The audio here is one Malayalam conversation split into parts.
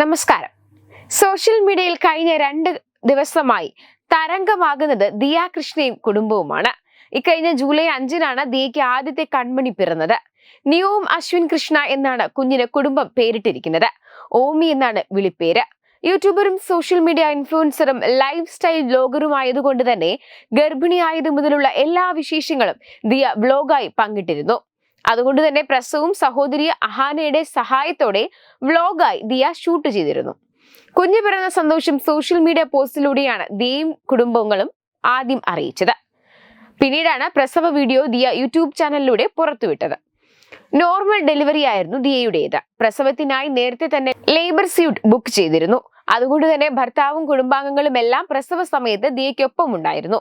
നമസ്കാരം. സോഷ്യൽ മീഡിയയിൽ കഴിഞ്ഞ രണ്ട് ദിവസമായി തരംഗമാകുന്നത് ദിയ കൃഷ്ണയും കുടുംബവുമാണ്. ഇക്കഴിഞ്ഞ ജൂലൈ അഞ്ചിനാണ് ദിയയ്ക്ക് ആദ്യത്തെ കൺമണി പിറന്നത്. നിയോം അശ്വിൻ കൃഷ്ണ എന്നാണ് കുഞ്ഞിന് കുടുംബം പേരിട്ടിരിക്കുന്നത്. ഓമി എന്നാണ് വിളിപ്പേര്. യൂട്യൂബറും സോഷ്യൽ മീഡിയ ഇൻഫ്ലുവൻസറും ലൈഫ് സ്റ്റൈൽ ബ്ലോഗറുമായതുകൊണ്ട് തന്നെ ഗർഭിണിയായത് മുതലുള്ള എല്ലാ വിശേഷങ്ങളും ദിയ ബ്ലോഗായി പങ്കിട്ടിരുന്നു. അതുകൊണ്ട് തന്നെ പ്രസവും സഹോദരി അഹാനയുടെ സഹായത്തോടെ വ്ലോഗായി ദിയ ഷൂട്ട് ചെയ്തിരുന്നു. കുഞ്ഞു പിറന്ന സന്തോഷം സോഷ്യൽ മീഡിയ പോസ്റ്റിലൂടെയാണ് ദിയയും കുടുംബങ്ങളും ആദ്യം അറിയിച്ചത്. പിന്നീടാണ് പ്രസവ വീഡിയോ ദിയ യൂട്യൂബ് ചാനലിലൂടെ പുറത്തുവിട്ടത്. നോർമൽ ഡെലിവറി ആയിരുന്നു ദിയയുടേത്. പ്രസവത്തിനായി നേരത്തെ തന്നെ ലേബർ സ്യൂട്ട് ബുക്ക് ചെയ്തിരുന്നു. അതുകൊണ്ട് തന്നെ ഭർത്താവും കുടുംബാംഗങ്ങളും എല്ലാം പ്രസവ സമയത്ത് ദിയയ്ക്കൊപ്പം ഉണ്ടായിരുന്നു.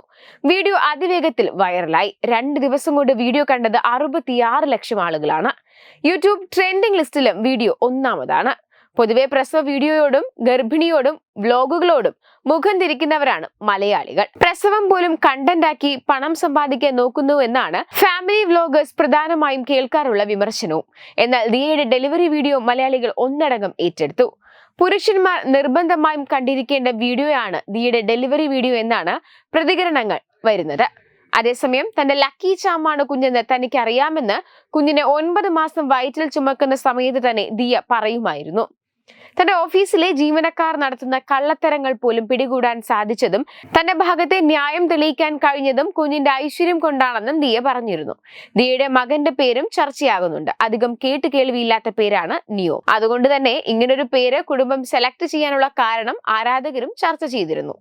വീഡിയോ അതിവേഗത്തിൽ വൈറലായി. രണ്ട് ദിവസം കൊണ്ട് വീഡിയോ കണ്ടത് അറുപത്തിയാറ് ലക്ഷം ആളുകളാണ്. യൂട്യൂബ് ട്രെൻഡിംഗ് ലിസ്റ്റിലും വീഡിയോ ഒന്നാമതാണ്. പൊതുവെ പ്രസവ വീഡിയോയോടും ഗർഭിണിയോടും വ്ലോഗുകളോടും മുഖം തിരിക്കുന്നവരാണ് മലയാളികൾ. പ്രസവം പോലും കണ്ടന്റാക്കി പണം സമ്പാദിക്കാൻ നോക്കുന്നു എന്നാണ് ഫാമിലി വ്ലോഗേഴ്സ് പ്രധാനമായും കേൾക്കാറുള്ള വിമർശനവും. എന്നാൽ ദിയയുടെ ഡെലിവറി വീഡിയോ മലയാളികൾ ഒന്നടങ്കം ഏറ്റെടുത്തു. പുരുഷന്മാർ നിർബന്ധമായും കണ്ടിരിക്കേണ്ട വീഡിയോയാണ് ദിയുടെ ഡെലിവറി വീഡിയോ എന്നാണ് പ്രതികരണങ്ങൾ വരുന്നത്. അതേസമയം തന്റെ ലക്കി ചാമാണ് കുഞ്ഞെന്ന് തനിക്ക് അറിയാമെന്ന് കുഞ്ഞിനെ ഒൻപത് മാസം വയറ്റിൽ ചുമക്കുന്ന സമയത്ത് തന്നെ ദിയ പറയുമായിരുന്നു. തന്റെ ഓഫീസിലെ ജീവനക്കാർ നടത്തുന്ന കള്ളത്തരങ്ങൾ പോലും പിടികൂടാൻ സാധിച്ചതും തന്റെ ഭാഗത്തെ ന്യായം തെളിയിക്കാൻ കഴിഞ്ഞതും കുഞ്ഞിന്റെ ഐശ്വര്യം കൊണ്ടാണെന്നും ദിയ പറഞ്ഞിരുന്നു. ദിയയുടെ മകന്റെ പേരും ചർച്ചയാകുന്നുണ്ട്. അധികം കേട്ട് കേൾവിയില്ലാത്ത പേരാണ് നിയോ. അതുകൊണ്ട് തന്നെ ഇങ്ങനൊരു പേര് കുടുംബം സെലക്ട് ചെയ്യാനുള്ള കാരണം ആരാധകരും ചർച്ച ചെയ്തിരുന്നു.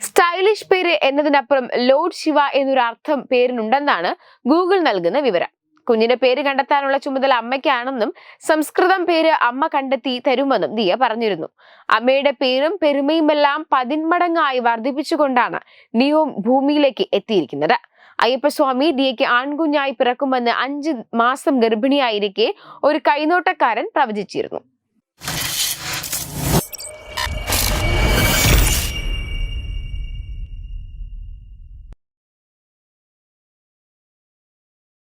സ്റ്റൈലിഷ് പേര് എന്നതിനപ്പുറം ലോഡ് ശിവ എന്നൊരു അർത്ഥം പേരിനുണ്ടെന്നാണ് ഗൂഗിൾ നൽകുന്ന വിവരം. കുഞ്ഞിന്റെ പേര് കണ്ടെത്താനുള്ള ചുമതല അമ്മയ്ക്കാണെന്നും സംസ്കൃതം പേര് അമ്മ കണ്ടെത്തി തരുമെന്നും ദിയ പറഞ്ഞിരുന്നു. അമ്മയുടെ പേരും പെരുമയുമെല്ലാം പതിന്മടങ്ങായി വർദ്ധിപ്പിച്ചുകൊണ്ടാണ് നിയോ ഭൂമിയിലേക്ക് എത്തിയിരിക്കുന്നത്. അയ്യപ്പസ്വാമി ദിയയ്ക്ക് ആൺകുഞ്ഞായി പിറക്കുമെന്ന് അഞ്ച് മാസം ഗർഭിണിയായിരിക്കെ ഒരു കൈനോട്ടക്കാരൻ പ്രവചിച്ചിരുന്നു.